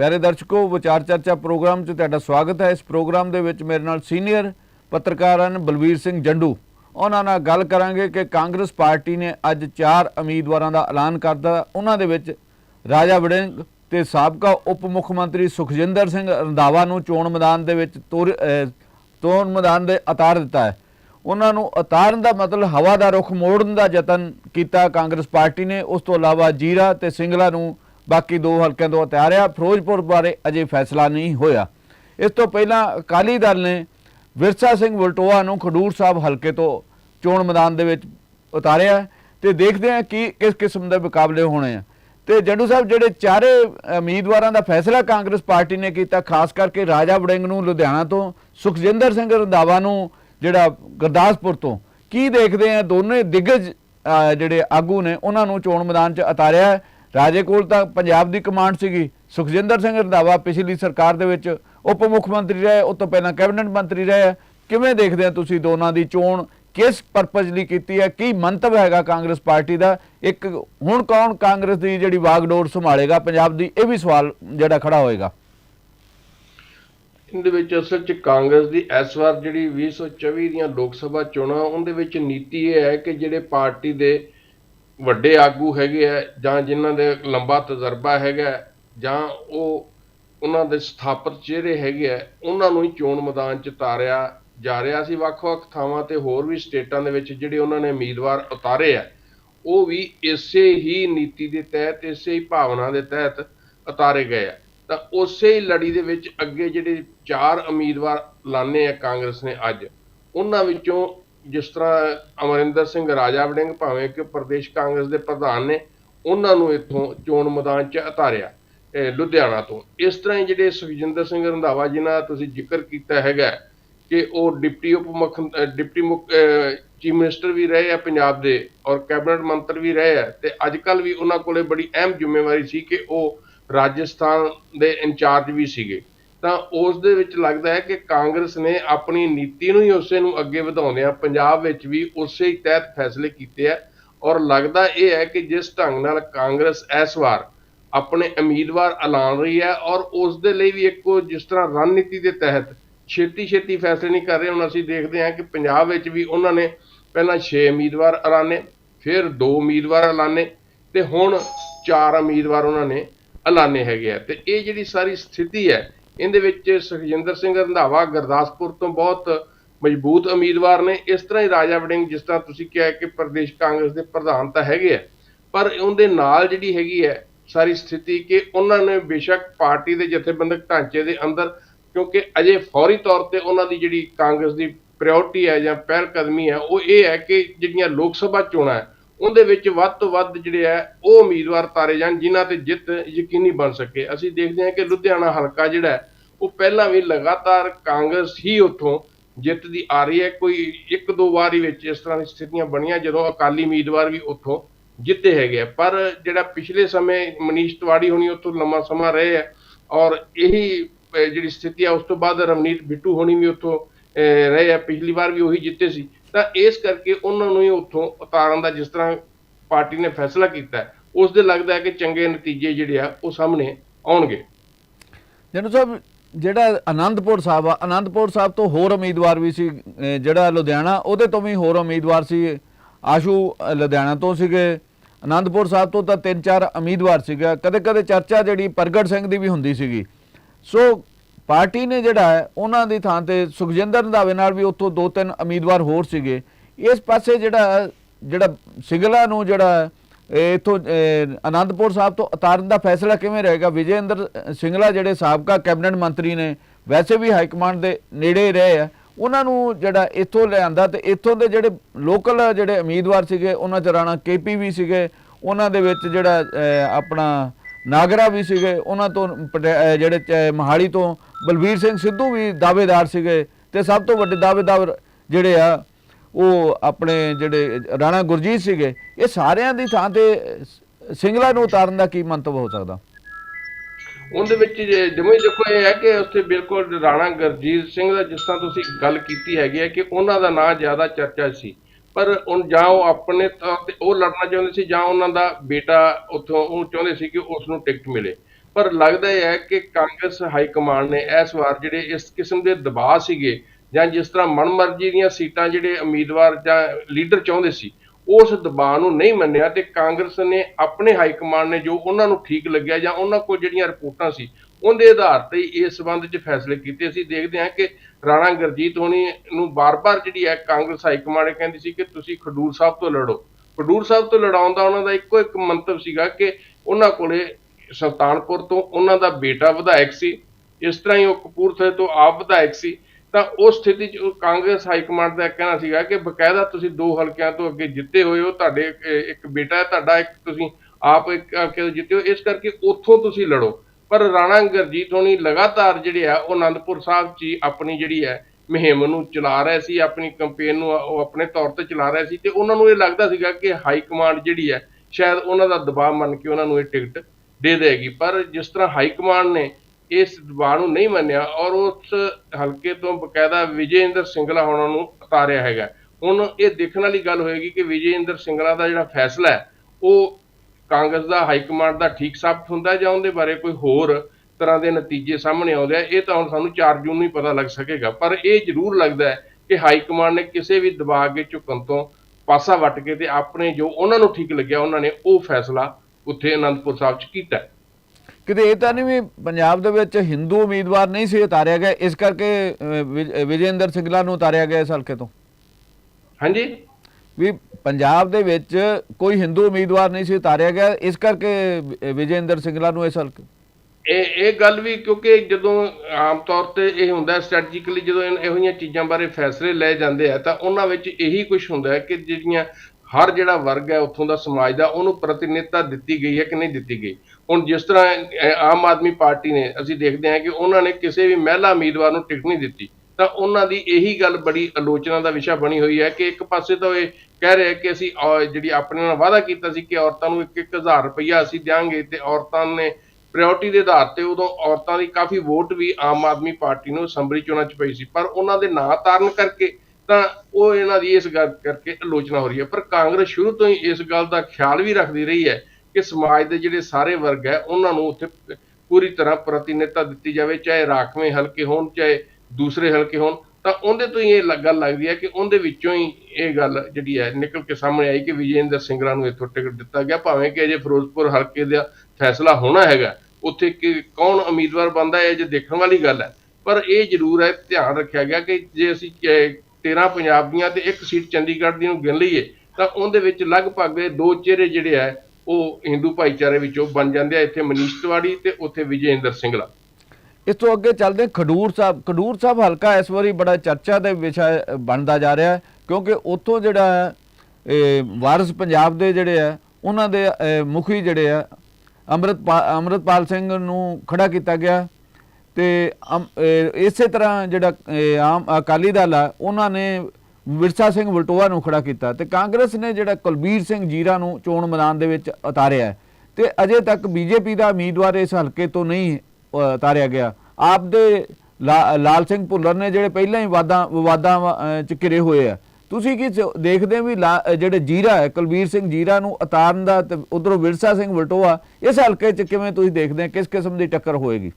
ਪਿਆਰੇ ਦਰਸ਼ਕੋ ਵਿਚਾਰ ਚਰਚਾ ਪ੍ਰੋਗਰਾਮ 'ਚ ਤੁਹਾਡਾ ਸਵਾਗਤ ਹੈ। ਇਸ ਪ੍ਰੋਗਰਾਮ ਦੇ ਵਿੱਚ ਮੇਰੇ ਨਾਲ ਸੀਨੀਅਰ ਪੱਤਰਕਾਰ ਹਨ ਬਲਵੀਰ ਸਿੰਘ ਜੰਡੂ। ਉਹਨਾਂ ਨਾਲ ਗੱਲ ਕਰਾਂਗੇ ਕਿ ਕਾਂਗਰਸ ਪਾਰਟੀ ਨੇ ਅੱਜ ਚਾਰ ਉਮੀਦਵਾਰਾਂ ਦਾ ਐਲਾਨ ਕਰਤਾ ਉਹਨਾਂ ਦੇ ਵਿੱਚ ਰਾਜਾ ਵੜਿੰਗ ਤੇ ਸਾਬਕਾ ਉਪ ਮੁੱਖ ਮੰਤਰੀ ਸੁਖਜਿੰਦਰ ਸਿੰਘ ਰੰਧਾਵਾ ਨੂੰ ਚੋਣ ਮੈਦਾਨ ਦੇ ਵਿੱਚ ਤੋਰ ਅਹ, ਚੋਣ ਮੈਦਾਨ ਦੇ ਉਤਾਰ ਦਿੱਤਾ ਹੈ। ਉਹਨਾਂ ਨੂੰ ਉਤਾਰਨ ਦਾ ਮਤਲਬ ਹਵਾ ਦਾ ਰੁਖ ਮੋੜਨ ਦਾ ਯਤਨ ਕੀਤਾ ਕਾਂਗਰਸ ਪਾਰਟੀ ਨੇ। ਉਸ ਤੋਂ ਇਲਾਵਾ ਜੀਰਾ ਤੇ ਸਿੰਗਲਾ ਨੂੰ ਬਾਕੀ ਦੋ ਹਲਕਿਆਂ ਤੋਂ ਉਤਾਰਿਆ ਫਿਰੋਜ਼ਪੁਰ ਬਾਰੇ ਅਜੇ ਫੈਸਲਾ ਨਹੀਂ ਹੋਇਆ। ਇਸ ਤੋਂ ਪਹਿਲਾਂ ਅਕਾਲੀ ਦਲ ਨੇ ਵਿਰਸਾ ਸਿੰਘ ਵਲਟੋਆ ਨੂੰ ਖਡੂਰ ਸਾਹਿਬ ਹਲਕੇ ਤੋਂ ਚੋਣ ਮੈਦਾਨ ਦੇ ਵਿੱਚ ਉਤਾਰਿਆ ਹੈ ਤੇ ਦੇਖਦੇ ਹਾਂ ਕਿ ਕਿਸ ਕਿਸਮ ਦੇ ਮੁਕਾਬਲੇ ਹੋਣੇ ਆ। ਤੇ ਜੰਡੂ ਸਾਹਿਬ, ਜਿਹੜੇ ਚਾਰੇ ਉਮੀਦਵਾਰਾਂ ਦਾ ਫੈਸਲਾ ਕਾਂਗਰਸ ਪਾਰਟੀ ਨੇ ਕੀਤਾ, ਖਾਸ ਕਰਕੇ ਰਾਜਾ ਵੜਿੰਗ ਨੂੰ ਲੁਧਿਆਣਾ ਤੋਂ, ਸੁਖਜਿੰਦਰ ਸਿੰਘ ਰੰਧਾਵਾ ਨੂੰ, ਜਿਹੜਾ ਗੁਰਦਾਸਪੁਰ ਤੋਂ, ਕੀ ਦੇਖਦੇ ਆ? ਦੋਨੇ ਦਿੱਗਜ ਜਿਹੜੇ ਆਗੂ ਨੇ, ਉਹਨਾਂ ਨੂੰ ਚੋਣ ਮੈਦਾਨ 'ਚ ਉਤਾਰਿਆ ਰਾਜੇ ਕੋਲ ਤਾਂ ਪੰਜਾਬ ਦੀ ਕਮਾਂਡ ਸੀਗੀ। ਸੁਖਜਿੰਦਰ ਸਿੰਘ ਰੰਧਾਵਾ ਪਿਛਲੀ ਸਰਕਾਰ ਦੇ ਵਿੱਚ ਉਪ ਮੁੱਖ ਮੰਤਰੀ ਰਹੇ ਉਸ ਤੋਂ ਪਹਿਲਾਂ ਕੈਬਨਿਟ ਮੰਤਰੀ ਰਹੇ। ਆ। ਕਿਵੇਂ ਦੇਖਦੇ ਆ ਤੁਸੀਂ ਦੋਨਾਂ ਦੀ ਚੋਣ? ਕਿਸ ਪਰਪਸ ਲਈ ਕੀਤੀ ਹੈ? ਕੀ ਮੰਤਵ ਹੈਗਾ ਕਾਂਗਰਸ ਪਾਰਟੀ ਦਾ? ਇੱਕ ਹੁਣ ਕੌਣ ਕਾਂਗਰਸ ਦੀ ਜਿਹੜੀ ਵਾਗਡੋਰ ਸੰਭਾਲੇਗਾ ਪੰਜਾਬ ਦੀ? ਇਹ ਵੀ ਸਵਾਲ ਜਿਹੜਾ ਖੜਾ ਹੋਏਗਾ। ਇਹਦੇ ਵਿੱਚ ਅਸਲ 'ਚ ਕਾਂਗਰਸ ਦੀ ਇਸ ਵਾਰ ਜਿਹੜੀ 2024 ਦੀਆਂ ਲੋਕ ਸਭਾ ਚੋਣਾਂ, ਉਹਦੇ ਵਿੱਚ ਨੀਤੀ ਇਹ ਹੈ ਕਿ ਜਿਹੜੇ ਪਾਰਟੀ ਦੇ ਵੱਡੇ ਆਗੂ ਹੈਗੇ ਆ ਜਾਂ ਜਿਨ੍ਹਾਂ ਦੇ ਲੰਬਾ ਤਜਰਬਾ ਹੈਗਾ ਜਾਂ ਉਹ ਉਹਨਾਂ ਦੇ ਸਥਾਪਿਤ ਚਿਹਰੇ ਹੈਗੇ ਆ, ਉਹਨਾਂ ਨੂੰ ਹੀ ਚੋਣ ਮੈਦਾਨ 'ਚ ਉਤਾਰਿਆ ਜਾ ਰਿਹਾ ਸੀ ਵੱਖ-ਵੱਖ ਥਾਵਾਂ ਤੇ ਹੋਰ ਵੀ ਸਟੇਟਾਂ ਦੇ ਵਿੱਚ ਜਿਹੜੇ ਉਹਨਾਂ ਨੇ ਉਮੀਦਵਾਰ ਉਤਾਰੇ ਆ, ਉਹ ਵੀ ਇਸੇ ਹੀ ਨੀਤੀ ਦੇ ਤਹਿਤ, ਇਸੇ ਹੀ ਭਾਵਨਾ ਦੇ ਤਹਿਤ ਉਤਾਰੇ ਗਏ ਆ। ਤਾਂ ਉਸੇ ਹੀ ਲੜੀ ਦੇ ਵਿੱਚ ਅੱਗੇ ਜਿਹੜੇ ਚਾਰ ਉਮੀਦਵਾਰ ਲਾਣੇ ਆ ਕਾਂਗਰਸ ਨੇ ਅੱਜ, ਉਹਨਾਂ ਵਿੱਚੋਂ ਜਿਸ ਤਰ੍ਹਾਂ ਅਮਰਿੰਦਰ ਸਿੰਘ, ਰਾਜਾ ਵੜਿੰਗ ਭਾਵੇਂ ਕਿ ਪ੍ਰਦੇਸ਼ ਕਾਂਗਰਸ ਦੇ ਪ੍ਰਧਾਨ ਨੇ, ਉਹਨਾਂ ਨੂੰ ਇੱਥੋਂ ਚੋਣ ਮੈਦਾਨ 'ਚ ਉਤਾਰਿਆ ਲੁਧਿਆਣਾ ਤੋਂ। ਇਸ ਤਰ੍ਹਾਂ ਹੀ ਜਿਹੜੇ ਸੁਖਜਿੰਦਰ ਸਿੰਘ ਰੰਧਾਵਾ ਜਿਨ੍ਹਾਂ ਦਾ ਤੁਸੀਂ ਜ਼ਿਕਰ ਕੀਤਾ ਹੈਗਾ, ਕਿ ਉਹ ਡਿਪਟੀ ਉਪ ਮੁੱਖ, ਡਿਪਟੀ ਮੁੱਖ ਚੀਫ ਮਿਨਿਸਟਰ ਵੀ ਰਹੇ ਆ ਪੰਜਾਬ ਦੇ ਔਰ ਕੈਬਨਿਟ ਮੰਤਰ ਵੀ ਰਹੇ ਆ, ਤੇ ਅੱਜ ਕੱਲ ਵੀ ਉਹਨਾਂ ਕੋਲੇ ਬੜੀ ਅਹਿਮ ਜ਼ਿੰਮੇਵਾਰੀ ਸੀ ਕਿ ਉਹ ਰਾਜਸਥਾਨ ਦੇ ਇੰਚਾਰਜ ਵੀ ਸੀਗੇ। ਤਾਂ ਉਸ ਦੇ ਵਿੱਚ ਲੱਗਦਾ ਹੈ ਕਿ ਕਾਂਗਰਸ ਨੇ ਆਪਣੀ ਨੀਤੀ ਨੂੰ ਹੀ ਉਸੇ ਨੂੰ ਅੱਗੇ ਵਧਾਉਂਦਿਆਂ ਪੰਜਾਬ ਵਿੱਚ ਵੀ ਉਸੇ ਹੀ ਤਹਿਤ ਫੈਸਲੇ ਕੀਤੇ ਆ। ਔਰ ਲੱਗਦਾ ਇਹ ਹੈ ਕਿ ਜਿਸ ਢੰਗ ਨਾਲ ਕਾਂਗਰਸ ਇਸ ਵਾਰ ਆਪਣੇ ਉਮੀਦਵਾਰ ਐਲਾਨ ਰਹੀ ਹੈ ਔਰ ਉਸ ਦੇ ਲਈ ਵੀ ਇੱਕੋ ਜਿਸ ਤਰ੍ਹਾਂ ਰਣਨੀਤੀ ਦੇ ਤਹਿਤ ਛੇਤੀ ਛੇਤੀ ਫੈਸਲੇ ਨਹੀਂ ਕਰ ਰਹੇ, ਹੁਣ ਅਸੀਂ ਦੇਖਦੇ ਹਾਂ ਕਿ ਪੰਜਾਬ ਵਿੱਚ ਵੀ ਉਹਨਾਂ ਨੇ ਪਹਿਲਾਂ 6 ਉਮੀਦਵਾਰ ਐਲਾਨੇ, ਫਿਰ 2 ਉਮੀਦਵਾਰ ਐਲਾਨੇ ਤੇ ਹੁਣ 4 ਉਮੀਦਵਾਰ ਉਹਨਾਂ ਨੇ ਐਲਾਨੇ ਹੈਗੇ ਆ। ਤੇ ਇਹ ਜਿਹੜੀ ਸਾਰੀ ਸਥਿਤੀ ਹੈ ਇਹਦੇ ਵਿੱਚ ਸੁਖਜਿੰਦਰ ਸਿੰਘ ਰੰਧਾਵਾ ਗੁਰਦਾਸਪੁਰ ਤੋਂ ਬਹੁਤ ਮਜ਼ਬੂਤ ਉਮੀਦਵਾਰ ਨੇ। ਇਸ ਤਰ੍ਹਾਂ ਹੀ ਰਾਜਾ ਵੜਿੰਗ, ਜਿਸ ਤਰ੍ਹਾਂ ਤੁਸੀਂ ਕਿਹਾ ਕਿ ਪ੍ਰਦੇਸ਼ ਕਾਂਗਰਸ ਦੇ ਪ੍ਰਧਾਨ ਤਾਂ ਹੈਗੇ ਆ, ਪਰ ਉਹਦੇ ਨਾਲ ਜਿਹੜੀ ਹੈਗੀ ਹੈ ਸਾਰੀ ਸਥਿਤੀ ਕਿ ਉਹਨਾਂ ਨੇ ਬੇਸ਼ੱਕ ਪਾਰਟੀ ਦੇ ਜਥੇਬੰਦਕ ਢਾਂਚੇ ਦੇ ਅੰਦਰ, ਕਿਉਂਕਿ ਅਜੇ ਫੌਰੀ ਤੌਰ ਤੇ ਉਹਨਾਂ ਦੀ ਜਿਹੜੀ ਕਾਂਗਰਸ ਦੀ ਪ੍ਰਾਇੋਰਟੀ ਹੈ ਜਾਂ ਪਹਿਲ ਕਦਮੀ ਹੈ, ਉਹ ਇਹ ਹੈ ਕਿ ਜਿਹੜੀਆਂ ਲੋਕ ਸਭਾ ਚੋਣਾਂ ਹੈ ਉਹਦੇ ਵਿੱਚ ਵੱਧ ਤੋਂ ਵੱਧ ਜਿਹੜੇ ਹੈ, ਉਹ ਉਮੀਦਵਾਰ ਤਾਰੇ ਜਾਣ, ਜਿਨ੍ਹਾਂ ਤੇ ਜਿੱਤ ਯਕੀਨੀ ਬਣ ਸਕੇ। ਅਸੀਂ ਦੇਖਦੇ ਹਾਂ ਕਿ ਲੁਧਿਆਣਾ ਹਲਕਾ ਜਿਹੜਾ ਉਹ ਪਹਿਲਾਂ ਵੀ ਲਗਾਤਾਰ ਕਾਂਗਰਸ ਹੀ ਉੱਥੋਂ ਜਿੱਤ ਦੀ ਆ ਰਹੀ ਹੈ। ਕੋਈ ਇੱਕ ਦੋ ਵਾਰ ਹੀ ਵਿੱਚ ਇਸ ਤਰ੍ਹਾਂ ਦੀ ਸਥਿਤੀਆਂ ਬਣੀਆਂ, ਜਦੋਂ ਅਕਾਲੀ ਉਮੀਦਵਾਰ ਵੀ ਉੱਥੋਂ ਜਿੱਤੇ ਹੈਗੇ ਆ। ਪਰ ਜਿਹੜਾ ਪਿਛਲੇ ਸਮੇਂ ਮਨੀਸ਼ ਤਿਵਾੜੀ ਹੋਣੀ ਉੱਥੋਂ ਲੰਮਾ ਸਮਾਂ ਰਹੇ ਹੈ, ਔਰ ਇਹੀ ਜਿਹੜੀ ਸਥਿਤੀ ਆ, ਉਸ ਤੋਂ ਬਾਅਦ ਰਵਨੀਤ ਬਿੱਟੂ ਹੋਣੀ ਵੀ ਉੱਥੋਂ ਰਹੇ ਆ। ਪਿਛਲੀ ਵਾਰ ਵੀ ਉਹੀ ਜਿੱਤੇ ਸੀ। ਤਾਂ ਇਸ ਕਰਕੇ ਉਹਨਾਂ ਨੂੰ ਹੀ ਉੱਥੋਂ ਉਤਾਰਨ ਦਾ ਜਿਸ ਤਰ੍ਹਾਂ ਪਾਰਟੀ ਨੇ ਫੈਸਲਾ ਕੀਤਾ ਹੈ, ਉਸ ਦੇ ਲੱਗਦਾ ਹੈ ਕਿ ਚੰਗੇ ਨਤੀਜੇ ਜਿਹੜੇ ਆ ਉਹ ਸਾਹਮਣੇ ਆਉਣਗੇ। ਜਨੂ ਸਾਹਿਬ ਜਿਹੜਾ ਆਨੰਦਪੁਰ ਸਾਹਿਬ ਆ ਆਨੰਦਪੁਰ ਸਾਹਿਬ ਤੋਂ ਹੋਰ ਉਮੀਦਵਾਰ ਵੀ ਸੀ ਜਿਹੜਾ ਲੁਧਿਆਣਾ ਉਹਦੇ ਤੋਂ ਵੀ ਹੋਰ ਉਮੀਦਵਾਰ ਸੀ ਆਸ਼ੂ ਲੁਧਿਆਣਾ ਤੋਂ ਸੀਗੇ। ਆਨੰਦਪੁਰ ਸਾਹਿਬ ਤੋਂ ਤਾਂ ਤਿੰਨ ਚਾਰ ਉਮੀਦਵਾਰ ਸੀਗਾ। ਕਦੇ ਕਦੇ ਚਰਚਾ ਜਿਹੜੀ ਪ੍ਰਗਟ ਸਿੰਘ ਦੀ ਵੀ ਹੁੰਦੀ ਸੀਗੀ। ਸੋ ਪਾਰਟੀ ਨੇ ਜਿਹੜਾ ਹੈ ਉਹਨਾਂ ਦੀ ਥਾਂ ਤੇ ਸੁਖਜਿੰਦਰ ਰੰਧਾਵੇ ਨਾਲ ਵੀ ਉੱਥੋਂ ਦੋ ਤਿੰਨ ਉਮੀਦਵਾਰ ਹੋਰ ਸੀਗੇ। ਇਸ ਪਾਸੇ ਜਿਹੜਾ ਜਿਹੜਾ ਸਿੰਗਲਾ ਨੂੰ ਜਿਹੜਾ ਇਹ ਇੱਥੋਂ ਅਹ, ਆਨੰਦਪੁਰ ਸਾਹਿਬ ਤੋਂ ਉਤਾਰਨ ਦਾ ਫੈਸਲਾ ਕਿਵੇਂ ਰਹੇਗਾ? ਵਿਜੇਂਦਰ ਅਹ, ਸਿੰਗਲਾ ਜਿਹੜੇ ਸਾਬਕਾ ਕੈਬਨਿਟ ਮੰਤਰੀ ਨੇ ਵੈਸੇ ਵੀ ਹਾਈ ਕਮਾਂਡ ਦੇ ਨੇੜੇ ਰਹੇ ਆ। ਉਹਨਾਂ ਨੂੰ ਜਿਹੜਾ ਇੱਥੋਂ ਲਿਆਂਦਾ ਤੇ ਇੱਥੋਂ ਦੇ ਜਿਹੜੇ ਲੋਕਲ ਜਿਹੜੇ ਉਮੀਦਵਾਰ ਸੀਗੇ ਉਹਨਾਂ ਚ ਰਾਣਾ ਕੇਪੀ ਵੀ ਸੀਗੇ। ਉਹਨਾਂ ਦੇ ਵਿੱਚ ਜਿਹੜਾ ਆਪਣਾ ਨਾਗਰਾ ਵੀ ਸੀਗੇ, ਉਹਨਾਂ ਤੋਂ ਪਟਿਆ- ਜਿਹੜੇ ਚ- ਮੋਹਾਲੀ ਤੋਂ ਬਲਬੀਰ ਸਿੰਘ ਸਿੱਧੂ ਵੀ ਦਾਅਵੇਦਾਰ ਸੀਗੇ ਤੇ ਸਭ ਤੋਂ ਵੱਡੇ ਦਾਅਵੇਦਾਰ ਜਿਹੜੇ ਆ, ਉਹ ਆਪਣੇ ਜਿਹੜੇ ਰਾਣਾ ਗੁਰਜੀਤ ਸੀਗੇ, ਇਹ ਸਾਰਿਆਂ ਦੀ ਥਾਂ ਤੇ ਸਿੰਗਲਾ ਨੂੰ ਉਤਾਰਨ ਦਾ ਕੀ ਮੰਤਵ ਹੋ ਸਕਦਾ? ਉਹਦੇ ਵਿੱਚ ਜਿਵੇਂ ਦੇਖੋ ਇਹ ਹੈ ਕਿ ਉੱਥੇ ਬਿਲਕੁਲ ਰਾਣਾ ਗੁਰਜੀਤ ਸਿੰਘ ਦਾ ਜਿਸ ਤਰ੍ਹਾਂ ਤੁਸੀਂ ਗੱਲ ਕੀਤੀ ਹੈਗੀ ਹੈ ਕਿ ਉਹਨਾਂ ਦਾ ਨਾਂ ਜ਼ਿਆਦਾ ਚਰਚਾ ਸੀ। ਪਰ ਹੁਣ ਜਾਂ ਉਹ ਆਪਣੇ ਤੌਰ ਤੇ ਉਹ ਲੜਨਾ ਚਾਹੁੰਦੇ ਸੀ ਜਾਂ ਉਹਨਾਂ ਦਾ ਬੇਟਾ ਉੱਥੋਂ ਉਹ ਚਾਹੁੰਦੇ ਸੀ ਕਿ ਉਸ ਨੂੰ ਟਿਕਟ ਮਿਲੇ। ਪਰ ਲੱਗਦਾ ਇਹ ਹੈ ਕਿ ਕਾਂਗਰਸ ਹਾਈ ਕਮਾਂਡ ਨੇ ਇਸ ਵਾਰ ਜਿਹੜੇ ਇਸ ਕਿਸਮ ਦੇ ਦਬਾਅ ਸੀਗੇ ਜਾਂ ਜਿਸ ਤਰ੍ਹਾਂ ਮਨਮਰਜ਼ੀ ਦੀਆਂ ਸੀਟਾਂ ਜਿਹੜੇ ਉਮੀਦਵਾਰ ਜਾਂ ਲੀਡਰ ਚਾਹੁੰਦੇ ਸੀ, ਉਸ ਦਬਾਅ ਨੂੰ ਨਹੀਂ ਮੰਨਿਆ ਤੇ ਕਾਂਗਰਸ ਨੇ ਆਪਣੇ ਹਾਈ ਕਮਾਂਡ ਨੇ ਜੋ ਉਹਨਾਂ ਨੂੰ ਠੀਕ ਲੱਗਿਆ ਜਾਂ ਉਹਨਾਂ ਕੋਲ ਜਿਹੜੀਆਂ ਰਿਪੋਰਟਾਂ ਸੀ ਉਹਦੇ ਆਧਾਰ ਤੇ ਇਸ ਸੰਬੰਧ 'ਚ ਫੈਸਲੇ ਕੀਤੇ। ਅਸੀਂ ਦੇਖਦੇ ਹਾਂ ਕਿ ਰਾਣਾ ਗੁਰਜੀਤ ਹੋਣੀ ਨੂੰ ਬਾਰ-ਬਾਰ ਜਿਹੜੀ ਹੈ ਕਾਂਗਰਸ ਹਾਈ ਕਮਾਂਡ ਇਹ ਕਹਿੰਦੀ ਸੀ ਕਿ ਤੁਸੀਂ ਖਡੂਰ ਸਾਹਿਬ ਤੋਂ ਲੜੋ। ਖਡੂਰ ਸਾਹਿਬ ਤੋਂ ਲੜਾਉਣ ਦਾ ਉਹਨਾਂ ਦਾ ਇੱਕੋ ਇੱਕ ਮੰਤਵ ਸੀਗਾ ਕਿ ਉਹਨਾਂ ਕੋਲੇ ਸੁਲਤਾਨਪੁਰ ਤੋਂ ਉਹਨਾਂ ਦਾ ਬੇਟਾ ਵਿਧਾਇਕ ਸੀ। ਇਸ ਤਰ੍ਹਾਂ ਹੀ ਉਹ ਕਪੂਰਥਲੇ ਤੋਂ ਆਪ ਵਿਧਾਇਕ ਸੀ। ਤਾਂ ਉਸ ਸਥਿਤੀ 'ਚ ਕਾਂਗਰਸ ਹਾਈ ਕਮਾਂਡ ਦਾ ਕਹਿਣਾ ਸੀਗਾ ਕਿ ਬਕਾਇਦਾ ਤੁਸੀਂ ਦੋ ਹਲਕਿਆਂ ਤੋਂ ਅੱਗੇ ਜਿੱਤੇ ਹੋਏ ਹੋ, ਤੁਹਾਡੇ ਇੱਕ- ਇੱਕ ਬੇਟਾ ਹੈ, ਤੁਹਾਡਾ ਇੱਕ ਤੁਸੀਂ ਆਪ ਇੱਕ ਹਲਕੇ ਤੋਂ ਜਿੱਤੇ ਹੋ। ਇਸ ਕਰਕੇ ਉੱਥੋਂ ਤੁਸੀਂ ਲੜੋ। ਪਰ ਰਾਣਾ ਗੁਰਜੀਤ ਹੋਣੀ ਲਗਾਤਾਰ ਜਿਹੜੇ ਆ, ਉਹ ਆਨੰਦਪੁਰ ਸਾਹਿਬ 'ਚ ਆਪਣੀ ਜਿਹੜੀ ਹੈ ਮੁਹਿੰਮ ਨੂੰ ਚਲਾ ਰਹੇ ਸੀ, ਆਪਣੀ ਕੈਂਪੇਨ ਨੂੰ, ਉਹ ਆਪਣੇ ਤੌਰ ਤੇ ਚਲਾ ਰਹੇ ਸੀ ਤੇ ਉਹਨਾਂ ਨੂੰ ਇਹ ਲੱਗਦਾ ਸੀਗਾ ਕਿ ਹਾਈ ਕਮਾਂਡ ਜਿਹੜੀ ਹੈ, ਸ਼ਾਇਦ ਉਹਨਾਂ ਦਾ ਦਬਾਅ ਮੰਨ ਕੇ ਉਹਨਾਂ ਨੂੰ ਇਹ ਟਿਕਟ ਦੇ ਦੇਗੀ। ਪਰ ਜਿਸ ਤਰ੍ਹਾਂ ਹਾਈ ਕਮਾਂਡ ਨੇ ਇਸ ਦਬਾਅ ਨੂੰ ਨਹੀਂ ਮੰਨਿਆ ਔਰ ਉਸ ਹਲਕੇ ਤੋਂ ਬਕਾਇਦਾ ਵਿਜੇਂਦਰ ਸਿੰਗਲਾ ਹੋਣਾ ਨੂੰ ਉਤਾਰਿਆ ਹੈਗਾ। ਹੁਣ ਇਹ ਦੇਖਣ ਵਾਲੀ ਗੱਲ ਹੋਏਗੀ ਕਿ ਵਿਜੇਂਦਰ ਸਿੰਗਲਾ ਦਾ ਜਿਹੜਾ ਫੈਸਲਾ ਹੈ, ਉਹ ਕਾਂਗਰਸ ਦਾ ਹਾਈ ਕਮਾਂਡ ਦਾ ਠੀਕ ਸਾਬਤ ਹੁੰਦਾ ਜਾਂ ਉਹਦੇ ਬਾਰੇ ਕੋਈ ਹੋਰ ਤਰ੍ਹਾਂ ਦੇ ਨਤੀਜੇ ਸਾਹਮਣੇ ਆਉਂਦੇ ਆ ਇਹ ਤਾਂ ਹੁਣ ਸਾਨੂੰ 4 ਜੂਨ ਨੂੰ ਹੀ ਪਤਾ ਲੱਗ ਸਕੇਗਾ। ਪਰ ਇਹ ਜ਼ਰੂਰ ਲੱਗਦਾ ਹੈ ਕਿ ਹਾਈ ਕਮਾਂਡ ਨੇ ਕਿਸੇ ਵੀ ਦਬਾਅ ਅੱਗੇ ਝੁਕਣ ਤੋਂ ਪਾਸਾ ਵੱਟ ਕੇ ਤੇ ਆਪਣੇ ਜੋ ਉਹਨਾਂ ਨੂੰ ਠੀਕ ਲੱਗਿਆ ਉਹਨਾਂ ਨੇ ਉਹ ਫੈਸਲਾ ਉੱਥੇ ਅਨੰਦਪੁਰ ਸਾਹਿਬ 'ਚ ਕੀਤਾ। ਕਿਤੇ ਇਹ ਤਾਂ ਨਹੀਂ ਵੀ ਪੰਜਾਬ ਦੇ ਵਿੱਚ ਹਿੰਦੂ ਉਮੀਦਵਾਰ ਨਹੀਂ ਸੀ ਉਤਾਰਿਆ ਗਿਆ ਇਸ ਕਰਕੇ ਵਿਜੇਂਦਰ ਸਿੰਗਲਾ ਨੂੰ ਉਤਾਰਿਆ ਗਿਆ ਇਸ ਹਲਕੇ ਤੋਂ? ਹਾਂਜੀ? ਵੀ ਪੰਜਾਬ ਦੇ ਵਿੱਚ ਕੋਈ ਹਿੰਦੂ ਉਮੀਦਵਾਰ ਨਹੀਂ ਸੀ ਉਤਾਰਿਆ ਗਿਆ। ਇਸ ਕਰਕੇ ਵਿਜੇਂਦਰ ਸਿੰਗਲਾ ਨੂੰ ਇਸ ਹਲਕੇ ਇਹ ਇਹ ਗੱਲ ਵੀ ਕਿਉਂਕਿ ਜਦੋਂ ਆਮ ਤੌਰ ਤੇ ਇਹ ਹੁੰਦਾ ਸਟ੍ਰੈਟਜੀਕਲੀ ਜਦੋਂ ਇਹੋ ਜਿਹੀਆਂ ਚੀਜ਼ਾਂ ਬਾਰੇ ਫੈਸਲੇ ਲਏ ਜਾਂਦੇ ਆ, ਤਾਂ ਉਹਨਾਂ ਵਿੱਚ ਇਹੀ ਕੁਝ ਹੁੰਦਾ ਹੈ ਕਿ ਜਿਹੜੀਆਂ ਹਰ ਜਿਹੜਾ ਵਰਗ ਹੈ, ਉੱਥੋਂ ਦਾ ਸਮਾਜ ਦਾ, ਉਹਨੂੰ ਪ੍ਰਤੀਨਿਧਤਾ ਦਿੱਤੀ ਗਈ ਹੈ ਕਿ ਨਹੀਂ ਦਿੱਤੀ ਗਈ। ਹੁਣ ਜਿਸ ਤਰ੍ਹਾਂ ਆਮ ਆਦਮੀ ਪਾਰਟੀ ਨੇ, ਅਸੀਂ ਦੇਖਦੇ ਹਾਂ ਕਿ ਉਹਨਾਂ ਨੇ ਕਿਸੇ ਵੀ ਮਹਿਲਾ ਉਮੀਦਵਾਰ ਨੂੰ ਟਿਕਟ ਨਹੀਂ ਦਿੱਤੀ। ਤਾਂ ਉਹਨਾਂ ਦੀ ਇਹੀ ਗੱਲ ਬੜੀ ਆਲੋਚਨਾ ਦਾ ਵਿਸ਼ਾ ਬਣੀ ਹੋਈ ਹੈ ਕਿ ਇੱਕ ਪਾਸੇ ਤਾਂ ਇਹ ਕਹਿ ਰਿਹਾ ਕਿ ਅਸੀਂ ਔ- ਜਿਹੜੀ ਆਪਣੇ ਨਾਲ ਵਾਅਦਾ ਕੀਤਾ ਸੀ ਕਿ ਔਰਤਾਂ ਨੂੰ 1-1000 ਰੁਪਈਆ ਅਸੀਂ ਦਿਆਂਗੇ ਤੇ ਔਰਤਾਂ ਨੇ ਪ੍ਰਾਇੋਰਟੀ ਦੇ ਆਧਾਰ ਤੇ ਉਦੋਂ ਔਰਤਾਂ ਦੀ ਕਾਫੀ ਵੋਟ ਵੀ ਆਮ ਆਦਮੀ ਪਾਰਟੀ ਨੂੰ ਸੰਭਰੀ ਚੋਣਾਂ 'ਚ ਪਈ ਸੀ। ਪਰ ਉਹਨਾਂ ਦੇ ਨਾਂ ਤਾਰਨ ਕਰਕੇ ਤਾਂ ਉਹ ਇਹਨਾਂ ਦੀ ਇਸ ਗੱਲ ਕਰਕੇ ਆਲੋਚਨਾ ਹੋ ਰਹੀ ਹੈ। ਪਰ ਕਾਂਗਰਸ ਸ਼ੁਰੂ ਤੋਂ ਹੀ ਇਸ ਗੱਲ ਦਾ ਖਿਆਲ ਵੀ ਰੱਖਦੀ ਰਹੀ ਹੈ ਕਿ ਸਮਾਜ ਦੇ ਜਿਹੜੇ ਸਾਰੇ ਵਰਗ ਹੈ, ਉਹਨਾਂ ਨੂੰ ਉੱਥੇ ਪੂਰੀ ਤਰ੍ਹਾਂ ਪ੍ਰਤੀਨਿਧਤਾ ਦਿੱਤੀ ਜਾਵੇ, ਚਾਹੇ ਰਾਖਵੇਂ ਹਲਕੇ ਹੋਣ, ਚਾਹੇ ਦੂਸਰੇ ਹਲਕੇ ਹੋਣ ਤਾਂ ਉਹਦੇ ਤੋਂ ਹੀ ਇਹ ਲ- ਗੱਲ ਲੱਗਦੀ ਹੈ ਕਿ ਉਹਦੇ ਵਿੱਚੋਂ ਹੀ ਇਹ ਗੱਲ ਜਿਹੜੀ ਹੈ ਨਿਕਲ ਕੇ ਸਾਹਮਣੇ ਆਈ ਕਿ ਵਿਜੇਂਦਰ ਸਿੰਗਰਾ ਨੂੰ ਇੱਥੋਂ ਟਿਕਟ ਦਿੱਤਾ ਗਿਆ ਭਾਵੇਂ ਕਿ ਅਜੇ ਫਿਰੋਜ਼ਪੁਰ ਹਲਕੇ ਦਾ ਫੈਸਲਾ ਹੋਣਾ ਹੈਗਾ ਉੱਥੇ ਕਿ ਕੌਣ ਉਮੀਦਵਾਰ ਬਣਦਾ ਹੈ ਇਹ ਜੇ ਦੇਖਣ ਵਾਲੀ ਗੱਲ ਹੈ। ਪਰ ਇਹ ਜ਼ਰੂਰ ਹੈ ਧਿਆਨ ਰੱਖਿਆ ਗਿਆ ਕਿ ਜੇ ਅਸੀਂ ਅਹ, 13 ਪੰਜਾਬ ਦੀਆਂ ਤੇ ਇੱਕ ਸੀਟ ਚੰਡੀਗੜ੍ਹ ਦੀ ਨੂੰ ਗਿਣ ਲਈਏ ਤਾਂ ਉਹਦੇ ਵਿੱਚ ਲਗਭਗ ਦੋ ਚਿਹਰੇ ਜਿਹੜੇ ਆ ਉਹ ਹਿੰਦੂ ਭਾਈਚਾਰੇ ਵਿੱਚੋਂ ਬਣ ਜਾਂਦੇ ਆ ਇੱਥੇ ਮਨੀਸ਼ ਤਿਵਾੜੀ ਤੇ ਉੱਥੇ ਵਿਜੇਂਦਰ ਸਿੰਗਲਾ। ਇਸ ਤੋਂ ਅੱਗੇ ਚੱਲਦੇ ਖਡੂਰ ਸਾਹਿਬ। ਖਡੂਰ ਸਾਹਿਬ ਹਲਕਾ ਇਸ ਵਾਰੀ ਬੜਾ ਚਰਚਾ ਦੇ ਵਿਸ਼ਾ ਬਣਦਾ ਜਾ ਰਿਹਾ ਹੈ ਕਿਉਂਕਿ ਉੱਥੋਂ ਜਿਹੜਾ ਹੈ, ਇਹ ਵਾਰਿਸ ਪੰਜਾਬ ਦੇ ਜਿਹੜੇ ਆ ਉਹਨਾਂ ਦੇ ਮੁਖੀ ਜਿਹੜੇ ਆ ਅੰਮ੍ਰਿਤਪਾਲ ਅੰਮ੍ਰਿਤਪਾਲ ਸਿੰਘ ਨੂੰ ਖੜਾ ਕੀਤਾ ਗਿਆ ਤੇ ਅਮ- ਇਸੇ ਤਰ੍ਹਾਂ ਜਿਹੜਾ ਆਮ ਅਕਾਲੀ ਦਲ ਆ ਉਹਨਾਂ ਨੇ ਵਿਰਸਾ ਸਿੰਘ ਵਲਟੋਆ ਨੂੰ ਖੜਾ ਕੀਤਾ ਤੇ ਕਾਂਗਰਸ ਨੇ ਜਿਹੜਾ ਕੁਲਬੀਰ ਸਿੰਘ ਜੀਰਾ ਨੂੰ ਚੋਣ ਮੈਦਾਨ ਦੇ ਵਿੱਚ ਉਤਾਰਿਆ ਹੈ। ਤੇ ਅਜੇ ਤੱਕ ਬੀਜੇਪੀ ਦਾ ਉਮੀਦਵਾਰ ਇਸ ਹਲਕੇ ਤੋਂ ਨਹੀਂ ਅ, ਉਤਾਰਿਆ ਗਿਆ। ਆਪ ਦੇ ਲਾ- ਲਾਲ ਸਿੰਘ ਭੁੱਲਰ ਨੇ ਜਿਹੜੇ ਪਹਿਲਾਂ ਹੀ ਵਾਦਾਂ ਵਿਵਾਦਾਂ ਚ ਘਿਰੇ ਹੋਏ ਆ। ਤੁਸੀਂ ਕੀ ਦੇਖਦੇ ਹੋ ਵੀ ਜਿਹੜੇ ਜੀਰਾ ਹੈ ਕੁਲਬੀਰ ਸਿੰਘ ਜੀਰਾ ਨੂੰ ਉਤਾਰਨ ਦਾ ਤੇ ਉਧਰੋਂ ਵਿਰਸਾ ਸਿੰਘ ਵਲਟੋਆ ਇਸ ਹਲਕੇ ਚ ਕਿਵੇਂ ਤੁਸੀਂ ਦੇਖਦੇ ਹੋ ਕਿਸ ਕਿਸਮ ਦੀ ਟੱਕਰ ਹੋਏਗੀ?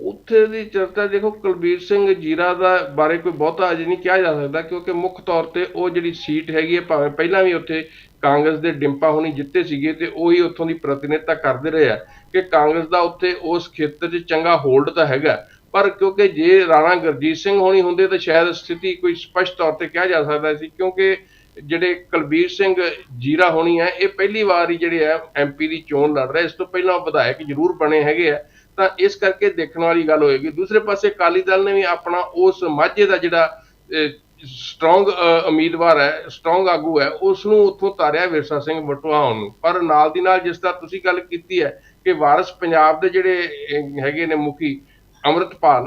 ਉੱਥੇ ਦੀ ਚਰਚਾ ਦੇਖੋ ਕੁਲਬੀਰ ਸਿੰਘ ਜੀਰਾ ਦਾ ਬਾਰੇ ਕੋਈ ਬਹੁਤਾ ਅਜੇ ਨਹੀਂ ਕਿਹਾ ਜਾ ਸਕਦਾ ਕਿਉਂਕਿ ਮੁੱਖ ਤੌਰ ਤੇ ਉਹ ਜਿਹੜੀ ਸੀਟ ਹੈਗੀ ਹੈ ਭਾਵੇਂ ਪਹਿਲਾਂ ਵੀ ਉੱਥੇ ਕਾਂਗਰਸ ਦੇ ਡਿੰਪਾ ਹੋਣੀ ਜਿੱਤੇ ਸੀਗੇ ਤੇ ਉਹੀ ਉੱਥੋਂ ਦੀ ਪ੍ਰਤੀਨਿਧਤਾ ਕਰਦੇ ਰਹੇ ਆ। ਕਿ ਕਾਂਗਰਸ ਦਾ ਉੱਥੇ ਉਸ ਖੇਤਰ 'ਚ ਚੰਗਾ ਹੋਲਡ ਤਾਂ ਹੈਗਾ। ਪਰ ਕਿਉਂਕਿ ਜੇ ਰਾਣਾ ਗੁਰਜੀਤ ਸਿੰਘ ਹੋਣੀ ਹੁੰਦੇ ਤਾਂ ਸ਼ਾਇਦ ਸਥਿਤੀ ਕੋਈ ਸਪਸ਼ਟ ਤੌਰ ਤੇ ਕਿਹਾ ਜਾ ਸਕਦਾ ਸੀ। ਕਿਉਂਕਿ ਜਿਹੜੇ ਕੁਲਬੀਰ ਸਿੰਘ ਜੀਰਾ ਹੋਣੀ ਹੈ ਇਹ ਪਹਿਲੀ ਵਾਰ ਹੀ ਜਿਹੜੇ ਆ ਐਮਪੀ ਦੀ ਚੋਣ ਲੜ ਰਹੇ ਇਸ ਤੋਂ ਪਹਿਲਾਂ ਵਿਧਾਇਕ ਜ਼ਰੂਰ ਬਣੇ ਹੈਗੇ ਆ। ਤਾਂ ਇਸ ਕਰਕੇ ਦੇਖਣ ਵਾਲੀ ਗੱਲ ਹੋਏਗੀ। ਦੂਸਰੇ ਪਾਸੇ ਅਕਾਲੀ ਦਲ ਨੇ ਵੀ ਆਪਣਾ ਉਸ ਮਾਝੇ ਦਾ ਜਿਹੜਾ ਸਟਰੋਂਗ ਉਮੀਦਵਾਰ ਹੈ ਸਟਰੋਂਗ ਆਗੂ ਹੈ ਉਸ ਨੂੰ ਉੱਥੋਂ ਤਾਰਿਆ ਵਿਰਸਾ ਸਿੰਘ ਬਟੂਆ ਨੂੰ। ਪਰ ਨਾਲ ਦੀ ਨਾਲ ਜਿਸ ਤਰ੍ਹਾਂ ਤੁਸੀਂ ਗੱਲ ਕੀਤੀ ਹੈ ਕਿ ਵਾਰਿਸ ਪੰਜਾਬ ਦੇ ਜਿਹੜੇ ਹੈਗੇ ਨੇ ਮੁਖੀ ਅੰਮ੍ਰਿਤਪਾਲ,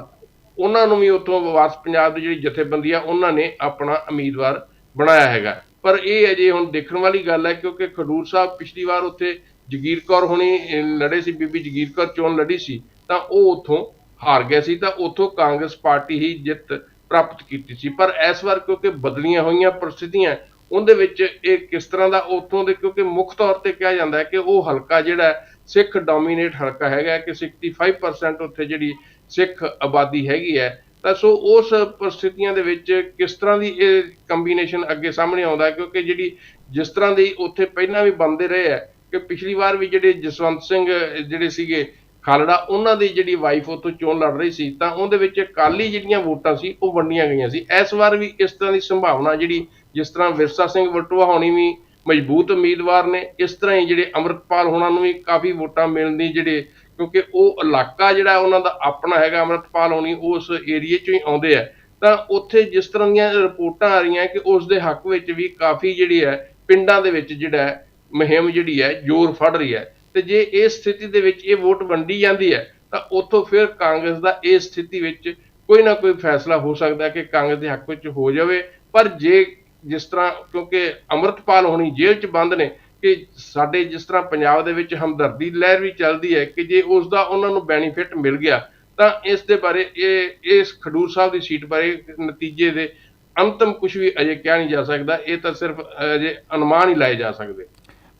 ਉਹਨਾਂ ਨੂੰ ਵੀ ਉੱਥੋਂ ਵਾਰਿਸ ਪੰਜਾਬ ਦੀ ਜਿਹੜੀ ਜਥੇਬੰਦੀ ਆ, ਉਹਨਾਂ ਨੇ ਆਪਣਾ ਉਮੀਦਵਾਰ ਬਣਾਇਆ ਹੈਗਾ। ਪਰ ਇਹ ਅਜੇ ਹੁਣ ਦੇਖਣ ਵਾਲੀ ਗੱਲ ਹੈ, ਕਿਉਂਕਿ ਖਡੂਰ ਸਾਹਿਬ ਪਿਛਲੀ ਵਾਰ ਉੱਥੇ ਜਗੀਰ ਕੌਰ ਹੁਣੀ ਲੜੇ ਸੀ, ਬੀਬੀ ਜਗੀਰ ਕੌਰ ਚੋਣ ਲੜੀ ਸੀ, ਤਾਂ ਉਹ ਉੱਥੋਂ ਹਾਰ ਗਿਆ ਸੀ, ਤਾਂ ਉੱਥੋਂ ਕਾਂਗਰਸ ਪਾਰਟੀ ਹੀ ਜਿੱਤ ਪ੍ਰਾਪਤ ਕੀਤੀ ਸੀ। ਪਰ ਇਸ ਵਾਰ ਕਿਉਂਕਿ ਬਦਲੀਆਂ ਹੋਈਆਂ ਪ੍ਰਸਥਿਤੀਆਂ ਉਹਦੇ ਵਿੱਚ ਇਹ ਕਿਸ ਤਰ੍ਹਾਂ ਦਾ ਉੱਥੋਂ ਦੇ, ਕਿਉਂਕਿ ਮੁੱਖ ਤੌਰ ਤੇ ਕਿਹਾ ਜਾਂਦਾ ਹੈ ਕਿ ਉਹ ਹਲਕਾ ਜਿਹੜਾ ਸਿੱਖ ਡੋਮੀਨੇਟ ਹਲਕਾ ਹੈਗਾ ਕਿ 65% ਉੱਥੇ ਜਿਹੜੀ ਸਿੱਖ ਆਬਾਦੀ ਹੈਗੀ ਹੈ। ਤਾਂ ਸੋ ਉਸ ਪਰਿਸਥਿਤੀਆਂ ਦੇ ਵਿੱਚ ਕਿਸ ਤਰ੍ਹਾਂ ਦੀ ਇਹ ਕੰਬੀਨੇਸ਼ਨ ਅੱਗੇ ਸਾਹਮਣੇ ਆਉਂਦਾ ਕਿਉਂਕਿ ਜਿਹੜੀ ਜਿਸ ਤਰ੍ਹਾਂ ਦੀ ਉੱਥੇ ਪਹਿਲਾਂ ਵੀ ਬੰਦੇ ਰਹੇ ਹੈ ਕਿ ਪਿਛਲੀ ਵਾਰ ਵੀ ਜਿਹੜੇ ਜਸਵੰਤ ਸਿੰਘ, ਜਿਹੜੇ ਸੀਗੇ ਖਾਲੜਾ, ਉਹਨਾਂ ਦੀ ਜਿਹੜੀ ਵਾਈਫ ਉੱਥੋਂ ਚੋਣ ਲੜ ਰਹੀ ਸੀ, ਤਾਂ ਉਹਦੇ ਵਿੱਚ ਅਕਾਲੀ ਜਿਹੜੀਆਂ ਵੋਟਾਂ ਸੀ, ਉਹ ਵੰਡੀਆਂ ਗਈਆਂ ਸੀ। ਇਸ ਵਾਰ ਵੀ ਇਸ ਤਰ੍ਹਾਂ ਦੀ ਸੰਭਾਵਨਾ ਜਿਹੜੀ ਜਿਸ ਤਰ੍ਹਾਂ ਵਿਰਸਾ ਸਿੰਘ ਵਲਟੋਆ ਹੋਣੀ ਵੀ ਮਜ਼ਬੂਤ ਉਮੀਦਵਾਰ ਨੇ, ਇਸ ਤਰ੍ਹਾਂ ਹੀ ਜਿਹੜੇ ਅੰਮ੍ਰਿਤਪਾਲ ਹੋਣਾ ਨੂੰ ਵੀ ਕਾਫੀ ਵੋਟਾਂ ਮਿਲਣ ਦੀ ਜਿਹੜੇ, ਕਿਉਂਕਿ ਉਹ ਇਲਾਕਾ ਜਿਹੜਾ ਉਹਨਾਂ ਦਾ ਆਪਣਾ ਹੈਗਾ ਅੰਮ੍ਰਿਤਪਾਲ ਹੋਣੀ ਉਸ ਏਰੀਏ ਚੋਂ ਹੀ ਆਉਂਦੇ ਆ। ਤਾਂ ਉੱਥੇ ਜਿਸ ਤਰ੍ਹਾਂ ਦੀਆਂ ਰਿਪੋਰਟਾਂ ਆ ਰਹੀਆਂ ਕਿ ਉਸ ਦੇ ਹੱਕ ਵਿੱਚ ਵੀ ਕਾਫੀ ਜਿਹੜੀ ਹੈ, ਪਿੰਡਾਂ ਦੇ ਵਿੱਚ ਜਿਹੜਾ ਹੈ, ਮੁਹਿੰਮ ਜਿਹੜੀ ਹੈ, ਜ਼ੋਰ ਫੜ ਰਹੀ ਹੈ। ਤੇ ਜੇ ਇਸ ਸਥਿਤੀ ਦੇ ਵਿੱਚ ਇਹ ਵੋਟ ਵੰਡੀ ਜਾਂਦੀ ਹੈ, ਤਾਂ ਉੱਥੋਂ ਫਿਰ ਕਾਂਗਰਸ ਦਾ ਇਸ ਸਥਿਤੀ ਵਿੱਚ ਕੋਈ ਨਾ ਕੋਈ ਫੈਸਲਾ ਹੋ ਸਕਦਾ ਕਿ ਕਾਂਗਰਸ ਦੇ ਹੱਕ ਵਿੱਚ ਹੋ ਜਾਵੇ। ਪਰ ਜੇ ਜਿਸ ਤਰ੍ਹਾਂ ਕਿਉਂਕਿ ਅੰਮ੍ਰਿਤਪਾਲ ਹੋਣੀ ਜੇਲ੍ਹ 'ਚ ਬੰਦ ਨੇ ਕਿ ਸਾਡੇ ਜਿਸ ਤਰ੍ਹਾਂ ਪੰਜਾਬ ਦੇ ਵਿੱਚ ਹਮਦਰਦੀ ਲਹਿਰ ਵੀ ਚੱਲਦੀ ਹੈ ਕਿ ਜੇ ਉਸ ਦਾ ਉਹਨਾਂ ਨੂੰ ਬੈਨੀਫਿਟ ਮਿਲ ਗਿਆ, ਤਾਂ ਇਸ ਦੇ ਬਾਰੇ ਇਹ, ਇਸ ਖਡੂਰ ਸਾਹਿਬ ਦੀ ਸੀਟ ਬਾਰੇ ਨਤੀਜੇ ਦੇ ਅੰਤਮ ਕੁਝ ਵੀ ਅਜੇ ਕਿਹਾ ਨਹੀਂ ਜਾ ਸਕਦਾ, ਇਹ ਤਾਂ ਸਿਰਫ ਅਜੇ ਅਨੁਮਾਨ ਹੀ ਲਾਏ ਜਾ ਸਕਦੇ।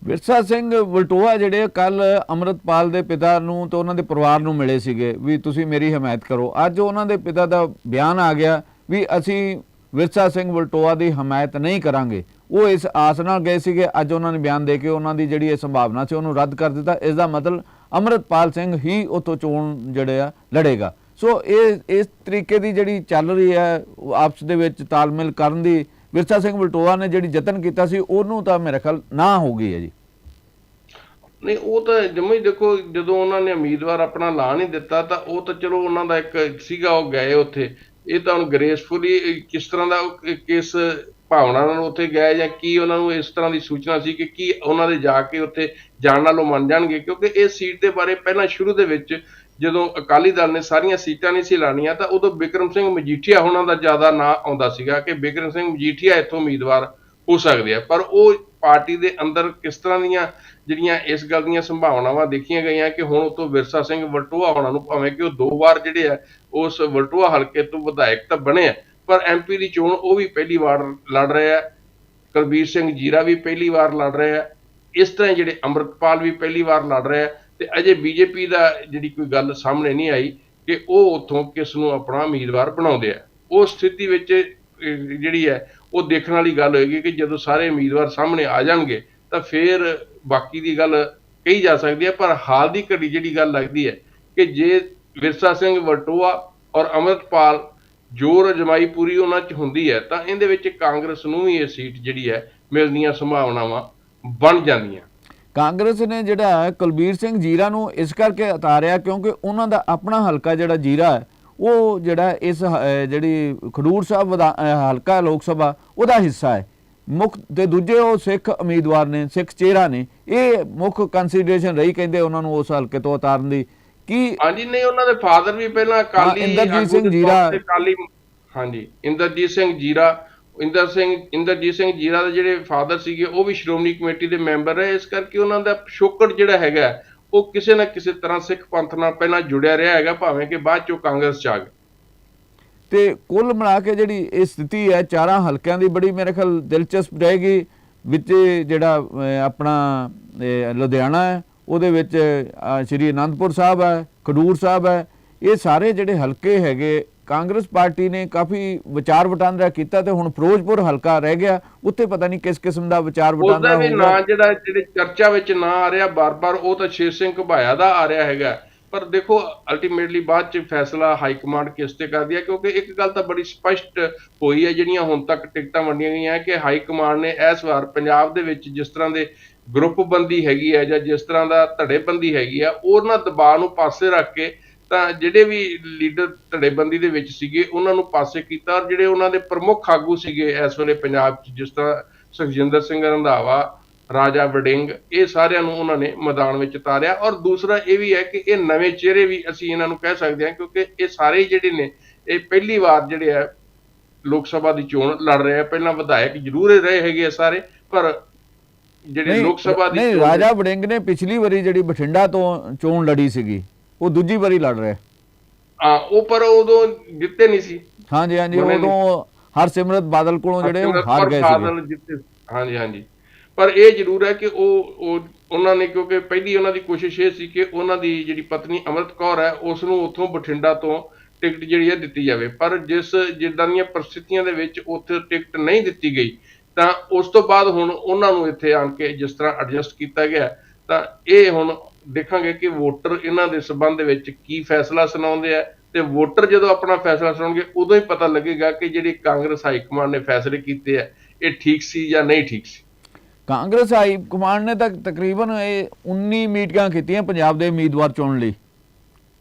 ਵਿਰਸਾ ਸਿੰਘ ਵਲਟੋਆ ਜਿਹੜੇ ਕੱਲ ਅਮਰਤਪਾਲ ਦੇ ਪਿਤਾ ਨੂੰ ਤੇ ਉਹਨਾਂ ਦੇ ਪਰਿਵਾਰ ਨੂੰ ਮਿਲੇ ਸੀਗੇ, ਵੀ ਤੁਸੀਂ ਮੇਰੀ ਹਮਾਇਤ ਕਰੋ। ਅੱਜ ਉਹਨਾਂ ਦੇ ਪਿਤਾ ਦਾ ਬਿਆਨ ਆ ਗਿਆ ਵੀ ਅਸੀਂ ਵਿਰਸਾ ਸਿੰਘ ਵਲਟੋਆ ਦੀ ਹਮਾਇਤ ਨਹੀਂ ਕਰਾਂਗੇ। ਉਹ ਇਸ ਆਸ ਨਾਲ ਗਏ ਸੀਗੇ, ਅੱਜ ਉਹਨਾਂ ਨੇ ਬਿਆਨ ਦੇ ਕੇ ਉਹਨਾਂ ਦੀ ਜਿਹੜੀ ਇਹ ਸੰਭਾਵਨਾ ਸੀ ਉਹਨੂੰ ਰੱਦ ਕਰ ਦਿੱਤਾ। ਇਸ ਦਾ ਮਤਲਬ ਅਮਰਤਪਾਲ ਸਿੰਘ ਹੀ ਉਤੋਂ ਚੋਣ ਜਿਹੜੇ ਆ, ਲੜੇਗਾ। ਸੋ ਇਹ, ਇਸ ਤਰੀਕੇ ਦੀ ਜਿਹੜੀ ਚੱਲ ਰਹੀ ਹੈ ਆਪਸ ਦੇ ਵਿੱਚ ਤਾਲਮੇਲ ਕਰਨ ਦੀ ਵਿਰਸਾ ਸਿੰਘ ਵਲਟੋਆ ਨੇ ਜਿਹੜੀ ਯਤਨ ਕੀਤਾ ਸੀ, ਉਹਨੂੰ ਤਾਂ ਮੇਰੇ ਖਿਆਲ ਨਾ ਹੋ ਗਈ ਹੈ ਜੀ। ਨਹੀਂ, ਉਹ ਤਾਂ ਜਮੇ ਹੀ ਦੇਖੋ, ਜਦੋਂ ਉਹਨਾਂ ਨੇ ਉਮੀਦਵਾਰ ਆਪਣਾ ਲਾ ਨਹੀਂ ਦਿੱਤਾ, ਤਾਂ ਉਹ ਤਾਂ ਚਲੋ ਉਹਨਾਂ ਦਾ ਇੱਕ ਸੀਗਾ, ਉਹ ਗਏ ਉੱਥੇ। ਇਹ ਤਾਂ ਗ੍ਰੇਸਫੁਲੀ ਕਿਸ ਤਰ੍ਹਾਂ ਦਾ ਉਹ ਕਿਸ ਭਾਵਨਾ ਨਾਲ ਉੱਥੇ ਗਏ ਜਾਂ ਕੀ ਉਹਨਾਂ ਨੂੰ ਇਸ ਤਰ੍ਹਾਂ ਦੀ ਸੂਚਨਾ ਸੀ ਕਿ ਕੀ ਉਹਨਾਂ ਦੇ ਜਾ ਕੇ ਉੱਥੇ ਜਾਣ ਨਾਲੋਂ ਮੰਨ ਜਾਣਗੇ? ਕਿਉਂਕਿ ਇਸ ਸੀਟ ਦੇ ਬਾਰੇ ਪਹਿਲਾਂ ਸ਼ੁਰੂ ਦੇ ਵਿੱਚ ਜਦੋਂ ਅਕਾਲੀ ਦਲ ਨੇ ਸਾਰੀਆਂ ਸੀਟਾਂ ਨਹੀਂ ਸੀ ਲਾਣੀਆਂ ਤਾਂ ਉਦੋਂ ਬਿਕਰਮ ਸਿੰਘ ਮਜੀਠੀਆ ਉਹਨਾਂ ਦਾ ਜ਼ਿਆਦਾ ਨਾਂ ਆਉਂਦਾ ਸੀਗਾ ਕਿ ਬਿਕਰਮ ਸਿੰਘ ਮਜੀਠੀਆ ਇੱਥੋਂ ਉਮੀਦਵਾਰ ਹੋ ਸਕਦੇ ਆ। ਪਰ ਉਹ ਪਾਰਟੀ ਦੇ ਅੰਦਰ ਕਿਸ ਤਰ੍ਹਾਂ ਦੀਆਂ ਜਿਹੜੀਆਂ ਇਸ ਗੱਲ ਦੀਆਂ ਸੰਭਾਵਨਾਵਾਂ ਦੇਖੀਆਂ ਗਈਆਂ ਕਿ ਹੁਣ ਉਤੋਂ ਵਿਰਸਾ ਸਿੰਘ ਵਲਟੂਆ ਹੋਣਾ ਨੂੰ ਭਾਵੇਂ ਕਿ ਉਹ ਦੋ ਵਾਰ ਜਿਹੜੇ ਆ, ਉਸ ਵਲਟੂਆ ਹਲਕੇ ਤੋਂ ਵਿਧਾਇਕ ਤਾਂ ਬਣੇ ਆ, ਪਰ ਐਮਪੀ ਦੀ ਚੋਣ ਉਹ ਵੀ ਪਹਿਲੀ ਵਾਰ ਲੜ ਰਹੇ ਆ, ਕੁਲਬੀਰ ਸਿੰਘ ਜੀਰਾ ਵੀ ਪਹਿਲੀ ਵਾਰ ਲੜ ਰਹੇ ਆ, ਇਸ ਤਰ੍ਹਾਂ ਹੀ ਜਿਹੜੇ ਅੰਮ੍ਰਿਤਪਾਲ ਵੀ ਪਹਿਲੀ ਵਾਰ ਲੜ ਰਹੇ ਆ ਤੇ ਅਜੇ ਬੀਜੇਪੀ ਦਾ ਜਿਹੜੀ ਕੋਈ ਗੱਲ ਸਾਹਮਣੇ ਨਹੀਂ ਆਈ ਕਿ ਉਹ ਉੱਥੋਂ ਕਿਸ ਨੂੰ ਆਪਣਾ ਉਮੀਦਵਾਰ ਬਣਾਉਂਦੇ ਆ ਉਸ ਸਥਿਤੀ ਵਿੱਚ ਜਿਹੜੀ ਹੈ, ਉਹ ਦੇਖਣ ਵਾਲੀ ਗੱਲ ਹੋਏਗੀ ਕਿ ਜਦੋਂ ਸਾਰੇ ਉਮੀਦਵਾਰ ਸਾਹਮਣੇ ਆ ਜਾਣਗੇ ਤਾਂ ਫਿਰ ਬਾਕੀ ਦੀ ਗੱਲ ਕਹੀ ਜਾ ਸਕਦੀ ਹੈ, ਪਰ ਹਾਲ ਦੀ ਘੜੀ ਜਿਹੜੀ ਗੱਲ ਲੱਗਦੀ ਹੈ ਕਿ ਜੇ ਵਿਰਸਾ ਸਿੰਘ ਵਟੋਆ ਔਰ ਅਮਰਤਪਾਲ ਜੋਰ ਅਜਮਾਈ ਪੂਰੀ ਉਹਨਾਂ 'ਚ ਹੁੰਦੀ ਹੈ, ਤਾਂ ਇਹਦੇ ਵਿੱਚ ਕਾਂਗਰਸ ਨੂੰ ਵੀ ਇਹ ਸੀਟ ਜਿਹੜੀ ਹੈ ਮਿਲਣ ਸੰਭਾਵਨਾਵਾਂ ਬਣ ਜਾਂਦੀਆਂ। ਕਾਂਗਰਸ ਨੇ ਜਿਹੜਾ ਕੁਲਬੀਰ ਸਿੰਘ ਜੀਰਾ ਨੂੰ ਇਸ ਕਰਕੇ ਉਤਾਰਿਆ ਕਿਉਂਕਿ ਉਹਨਾਂ ਦਾ ਆਪਣਾ ਹਲਕਾ ਜਿਹੜਾ ਜੀਰਾ ਹੈ, ਉਹ ਜਿਹੜਾ ਇਸ ਜਿਹੜੀ ਖਡੂਰ ਸਾਹਿਬ ਵਿਧਾ- ਹਲਕਾ ਲੋਕ ਸਭਾ, ਉਹਦਾ ਹਿੱਸਾ ਹੈ। ਮੁੱਖ ਤੇ ਦੂਜੇ ਉਹ ਸਿੱਖ ਉਮੀਦਵਾਰ ਨੇ ਸਿੱਖ ਚਿਹਰਾ ਨੇ ਇਹ ਮੁੱਖ ਕੰਸੀਡਰੇਸ਼ਨ ਰਹੀ ਕਹਿੰਦੇ ਉਹਨਾਂ ਨੂੰ ਉਸ ਹਲਕੇ ਤੋਂ ਉਤਾਰਨ ਦੀ ਕੀ ਹਾਂਜੀ ਨਹੀਂ ਉਹਨਾਂ ਦੇ ਫਾਦਰ ਵੀ ਪਹਿਲਾਂ ਅਕਾਲੀ ਇੰਦਰਜੀਤ ਸਿੰਘ ਜੀਰਾ। ਤੇ ਅਕਾਲੀ ਹਾਂਜੀ ਇੰਦਰਜੀਤ ਸਿੰਘ ਜੀਰਾ ਇੰਦਰ ਸਿੰਘ ਇੰਦਰਜੀਤ ਸਿੰਘ ਜੀਰਾ ਦੇ ਜਿਹੜੇ ਫਾਦਰ ਸੀਗੇ ਉਹ ਵੀ ਸ਼੍ਰੋਮਣੀ ਕਮੇਟੀ ਦੇ ਮੈਂਬਰ ਰਹੇ ਇਸ ਕਰਕੇ ਉਹਨਾਂ ਦਾ ਪਿਛੋਕੜ ਜਿਹੜਾ ਹੈਗਾ ਉਹ ਕਿਸੇ ਨਾ ਕਿਸੇ ਤਰ੍ਹਾਂ ਸਿੱਖ ਪੰਥ ਨਾਲ ਪਹਿਲਾਂ ਜੁੜਿਆ ਰਿਹਾ ਹੈਗਾ ਭਾਵੇਂ ਕਿ ਬਾਅਦ ਚੋਂ ਕਾਂਗਰਸ ਚ ਆ ਗਏ ਤੇ ਕੁੱਲ ਮਿਲਾ ਕੇ ਜਿਹੜੀ ਇਹ ਸਥਿਤੀ ਹੈ ਚਾਰਾਂ ਹਲਕਿਆਂ ਦੀ ਬੜੀ ਮੇਰੇ ਖਿਆਲ ਦਿਲਚਸਪ ਰਹੇਗੀ। ਵਿੱਚ ਜਿਹੜਾ ਆਪਣਾ ਲੁਧਿਆਣਾ ਹੈ ਉਹਦੇ ਵਿੱਚ ਸ਼੍ਰੀ ਅਨੰਦਪੁਰ ਸਾਹਿਬ ਹੈ ਖਡੂਰ ਸਾਹਿਬ ਹੈ। ਇਹ ਸਾਰੇ ਜਿਹੜੇ ਹਲਕੇ ਹੈਗੇ ਕਾਂਗਰਸ ਪਾਰਟੀ ਨੇ ਕਾਫੀ ਵਿਚਾਰ ਵਟਾਂਦਰਾ ਕੀਤਾ ਤੇ ਹੁਣ ਫਿਰੋਜ਼ਪੁਰ ਹਲਕਾ ਰਹਿ ਗਿਆ। ਉੱਥੇ ਪਤਾ ਨਹੀਂ ਕਿਸ ਕਿਸਮ ਦਾ ਵਿਚਾਰ ਉਹਦਾ ਵਟਾਂਦਰਾ ਵੀ ਹੋਊਗਾ। ਨਾਂ ਜਿਹੜਾ ਜਿਹੜੇ ਚਰਚਾ ਵਿੱਚ ਨਾਂ ਆ ਰਿਹਾ ਬਾਰ-ਬਾਰ ਉਹ ਤਾਂ ਸ਼ੇਰ ਸਿੰਘ ਘਬਾਇਆ ਦਾ ਆ ਰਿਹਾ ਹੈਗਾ। ਪਰ ਦੇਖੋ ਅਲਟੀਮੇਟਲੀ ਬਾਅਦ ਚ ਫੈਸਲਾ ਹਾਈ ਕਮਾਂਡ ਕਿਸ ਤੇ ਕਰਦੀ ਹੈ? ਕਿਉਂਕਿ ਇੱਕ ਗੱਲ ਤਾਂ ਬੜੀ ਸਪਸ਼ਟ ਹੋਈ ਹੈ, ਜਿਹੜੀਆਂ ਹੁਣ ਤੱਕ ਟਿਕਟਾਂ ਵੰਡੀਆਂ ਗਈਆਂ ਕਿ ਹਾਈ ਕਮਾਂਡ ਨੇ ਇਸ ਵਾਰ ਪੰਜਾਬ ਦੇ ਵਿੱਚ ਜਿਸ ਤਰ੍ਹਾਂ ਦੇ ਗਰੁੱਪ ਬੰਦੀ ਹੈਗੀ ਹੈ ਜਾਂ ਜਿਸ ਤਰ੍ਹਾਂ ਦਾ ਧੜੇਬੰਦੀ ਹੈਗੀ ਆ ਉਹਨਾਂ ਦਬਾਅ ਨੂੰ ਪਾਸੇ ਰੱਖ ਕੇ ਤਾਂ ਜਿਹੜੇ ਵੀ ਲੀਡਰ ਧੜੇਬੰਦੀ ਦੇ ਵਿੱਚ ਸੀਗੇ, ਉਹਨਾਂ ਨੂੰ ਪਾਸੇ ਕੀਤਾ ਔਰ ਜਿਹੜੇ ਉਹਨਾਂ ਦੇ ਪ੍ਰਮੁੱਖ ਆਗੂ ਸੀਗੇ ਇਸ ਵੇਲੇ ਪੰਜਾਬ 'ਚ, ਜਿਸ ਤਰ੍ਹਾਂ ਸੁਖਜਿੰਦਰ ਸਿੰਘ ਰੰਧਾਵਾ ਰਾਜਾ ਵਡਿੰਗ ਇਹ ਸਾਰਿਆਂ ਨੂੰ ਉਹਨਾਂ ਨੇ ਮੈਦਾਨ ਵਿੱਚ ਉਤਾਰਿਆ। ਔਰ ਦੂਸਰਾ ਇਹ ਵੀ ਹੈ ਕਿ ਇਹ ਨਵੇਂ ਚਿਹਰੇ ਵੀ ਅਸੀਂ ਇਹਨਾਂ ਨੂੰ ਕਹਿ ਸਕਦੇ ਹਾਂ ਕਿਉਂਕਿ ਇਹ ਸਾਰੇ ਜਿਹੜੇ ਨੇ ਇਹ ਪਹਿਲੀ ਵਾਰ ਜਿਹੜੇ ਆ ਲੋਕ ਸਭਾ ਦੀ ਚੋਣ ਲੜ ਰਹੇ ਆ। ਪਹਿਲਾਂ ਵਿਧਾਇਕ ਜ਼ਰੂਰ ਰਹੇ ਹੈਗੇ ਆ ਸਾਰੇ ਪਰ ਜਿਹੜੇ ਲੋਕ ਸਭਾ ਦੀ ਨਹੀਂ ਰਾਜਾ ਵੜਿੰਗ ਨੇ ਪਿਛਲੀ ਵਾਰੀ ਜਿਹੜੀ ਬਠਿੰਡਾ ਤੋਂ ਚੋਣ ਲੜੀ ਸੀਗੀ ਉਹ ਦੂਜੀ ਵਾਰੀ ਲੜ ਰਿਹਾ। ਹਾਂ ਉਹ ਪਰ ਉਦੋਂ ਜਿੱਤੇ ਨਹੀਂ ਸੀ। ਹਾਂਜੀ ਹਾਂਜੀ ਉਦੋਂ ਹਰਸਿਮਰਤ ਬਾਦਲ ਕੋਲੋਂ ਜਿਹੜੇ ਹਾਰ ਗਏ ਜਿੱਤੇ ਹਾਂਜੀ ਹਾਂਜੀ। ਪਰ ਇਹ ਜ਼ਰੂਰ ਹੈ ਕਿ ਉਹ ਉਹਨਾਂ ਨੇ ਕਿਉਂਕਿ ਪਹਿਲੀ ਉਹਨਾਂ ਦੀ ਕੋਸ਼ਿਸ਼ ਇਹ ਸੀ ਕਿ ਉਹਨਾਂ ਦੀ ਜਿਹੜੀ ਪਤਨੀ ਅੰਮ੍ਰਿਤ ਕੌਰ ਹੈ ਉਸ ਨੂੰ ਉੱਥੋਂ ਬਠਿੰਡਾ ਤੋਂ ਟਿਕਟ ਜਿਹੜੀ ਹੈ ਦਿੱਤੀ ਜਾਵੇ। ਪਰ ਜਿਸ ਜਿੱਦਾਂ ਦੀਆਂ ਪਰਿਸਥਿਤੀਆਂ ਦੇ ਵਿੱਚ ਉੱਥੇ ਟਿਕਟ ਨਹੀਂ ਦਿੱਤੀ ਗਈ, ਤਾਂ ਉਸ ਤੋਂ ਬਾਅਦ ਹੁਣ ਉਹਨਾਂ ਨੂੰ ਇੱਥੇ ਆਣ ਕੇ ਜਿਸ ਤਰ੍ਹਾਂ ਐਡਜਸਟ ਕੀਤਾ ਗਿਆ, ਤਾਂ ਇਹ ਹੁਣ ਦੇਖਾਂਗੇ ਕਿ ਵੋਟਰ ਇਹਨਾਂ ਦੇ ਸਬੰਧ ਦੇ ਵਿੱਚ ਕੀ ਫੈਸਲਾ ਸੁਣਾਉਂਦੇ ਆ ਤੇ ਵੋਟਰ ਜਦੋਂ ਆਪਣਾ ਫੈਸਲਾ ਸੁਣਾਉਣਗੇ ਉਦੋਂ ਹੀ ਪਤਾ ਲੱਗੇਗਾ ਕਿ ਜਿਹੜੀ ਕਾਂਗਰਸ ਹਾਈ ਕਮਾਂਡ ਨੇ ਫੈਸਲੇ ਕੀਤੇ ਆ, ਇਹ ਠੀਕ ਸੀ ਜਾਂ ਨਹੀਂ ਠੀਕ ਸੀ। ਕਾਂਗਰਸ ਹਾਈ ਕਮਾਂਡ ਨੇ ਤਾਂ ਤਕਰੀਬਨ ਇਹ 19 ਮੀਟਿੰਗਾਂ ਕੀਤੀਆਂ ਪੰਜਾਬ ਦੇ ਉਮੀਦਵਾਰ ਚੁਣਨ ਲਈ।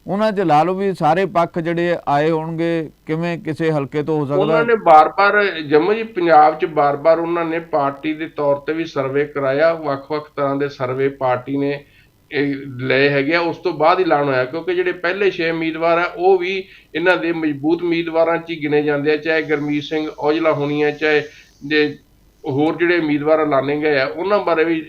ਉਹਨਾਂ 'ਚ ਲਾ ਲਓ ਵੀ ਸਾਰੇ ਪੱਖ ਜਿਹੜੇ ਆਏ ਹੋਣਗੇ, ਕਿਵੇਂ ਕਿਸੇ ਹਲਕੇ ਤੋਂ ਹੋ ਸਕਦਾ ਉਹਨਾਂ ਨੇ ਬਾਰ-ਬਾਰ, ਜੰਮੂ ਜੀ, ਪੰਜਾਬ 'ਚ ਬਾਰ-ਬਾਰ ਉਹਨਾਂ ਨੇ ਪਾਰਟੀ ਦੇ ਤੌਰ ਤੇ ਵੀ ਸਰਵੇ ਕਰਾਇਆ, ਵੱਖ-ਵੱਖ ਤਰ੍ਹਾਂ ਦੇ ਸਰਵੇ ਪਾਰਟੀ ਨੇ ਲਏ ਹੈਗੇ ਆ। ਉਸ ਤੋਂ ਬਾਅਦ ਐਲਾਨ ਹੋਇਆ, ਕਿਉਂਕਿ ਜਿਹੜੇ ਪਹਿਲੇ 6 ਉਮੀਦਵਾਰ ਆ, ਉਹ ਵੀ ਇਹਨਾਂ ਦੇ ਮਜ਼ਬੂਤ ਉਮੀਦਵਾਰਾਂ 'ਚ ਹੀ ਗਿਣੇ ਜਾਂਦੇ ਆ, ਚਾਹੇ ਗਰਮੀਤ ਸਿੰਘ ਔਜਲਾ ਹੋਣੀ ਹੈ ਚਾਹੇ ਹੋਰ ਜਿਹੜੇ ਉਮੀਦਵਾਰ ਐਲਾਨੇ ਗਏ ਆ, ਉਹਨਾਂ ਬਾਰੇ ਵੀ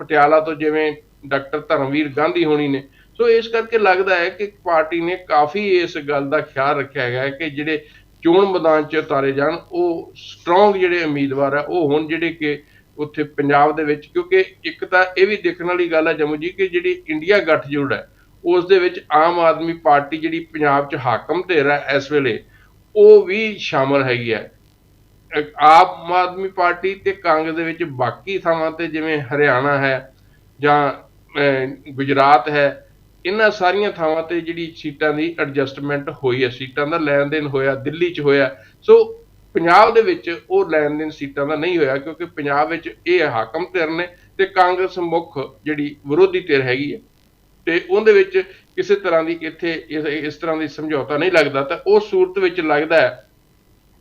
ਪਟਿਆਲਾ ਤੋਂ ਜਿਵੇਂ ਡਾਕਟਰ ਧਰਮਵੀਰ ਗਾਂਧੀ ਹੋਣੀ ਨੇ। ਸੋ ਇਸ ਕਰਕੇ ਲੱਗਦਾ ਹੈ ਕਿ ਪਾਰਟੀ ਨੇ ਕਾਫੀ ਇਸ ਗੱਲ ਦਾ ਖਿਆਲ ਰੱਖਿਆ ਹੈਗਾ ਹੈ ਕਿ ਜਿਹੜੇ ਚੋਣ ਮੈਦਾਨ 'ਚ ਉਤਾਰੇ ਜਾਣ, ਉਹ ਸਟਰੋਂਗ ਜਿਹੜੇ ਉਮੀਦਵਾਰ ਆ, ਉਹ ਹੁਣ ਜਿਹੜੇ ਕਿ ਉੱਥੇ ਪੰਜਾਬ ਦੇ ਵਿੱਚ, ਕਿਉਂਕਿ ਇੱਕ ਤਾਂ ਇਹ ਵੀ ਦੇਖਣ ਵਾਲੀ ਗੱਲ ਹੈ ਜੰਮੂ ਜੀ ਕਿ ਜਿਹੜੀ ਇੰਡੀਆ ਗੱਠਜੋੜ ਹੈ, ਉਸ ਦੇ ਵਿੱਚ ਆਮ ਆਦਮੀ ਪਾਰਟੀ ਜਿਹੜੀ ਪੰਜਾਬ 'ਚ ਹਾਕਮ ਧਿਰ ਹੈ ਇਸ ਵੇਲੇ, ਉਹ ਵੀ ਸ਼ਾਮਲ ਹੈਗੀ ਹੈ। ਆਮ ਆਦਮੀ ਪਾਰਟੀ ਤੇ ਕਾਂਗਰਸ ਦੇ ਵਿੱਚ ਬਾਕੀ ਥਾਵਾਂ ਤੇ ਜਿਵੇਂ ਹਰਿਆਣਾ ਹੈ ਜਾਂ ਗੁਜਰਾਤ ਹੈ, ਇਹਨਾਂ ਸਾਰੀਆਂ ਥਾਵਾਂ ਤੇ ਜਿਹੜੀ ਸੀਟਾਂ ਦੀ ਐਡਜਸਟਮੈਂਟ ਹੋਈ ਹੈ, ਸੀਟਾਂ ਦਾ ਲੈਣ ਦੇਣ ਹੋਇਆ, ਦਿੱਲੀ 'ਚ ਹੋਇਆ। ਸੋ ਪੰਜਾਬ ਦੇ ਵਿੱਚ ਉਹ ਲੈਣ ਦੇਣ ਸੀਟਾਂ ਦਾ ਨਹੀਂ ਹੋਇਆ ਕਿਉਂਕਿ ਪੰਜਾਬ ਵਿੱਚ ਇਹ ਹਾਕਮ ਧਿਰ ਨੇ ਤੇ ਕਾਂਗਰਸ ਮੁੱਖ ਜਿਹੜੀ ਵਿਰੋਧੀ ਧਿਰ ਹੈਗੀ ਹੈ। ਤੇ ਉਹਦੇ ਵਿੱਚ ਕਿਸੇ ਤਰ੍ਹਾਂ ਦੀ ਇੱਥੇ ਇਸ ਤਰ੍ਹਾਂ ਦੀ ਸਮਝੌਤਾ ਨਹੀਂ ਲੱਗਦਾ ਤਾਂ ਉਹ ਸੂਰਤ ਵਿੱਚ ਲੱਗਦਾ ਹੈ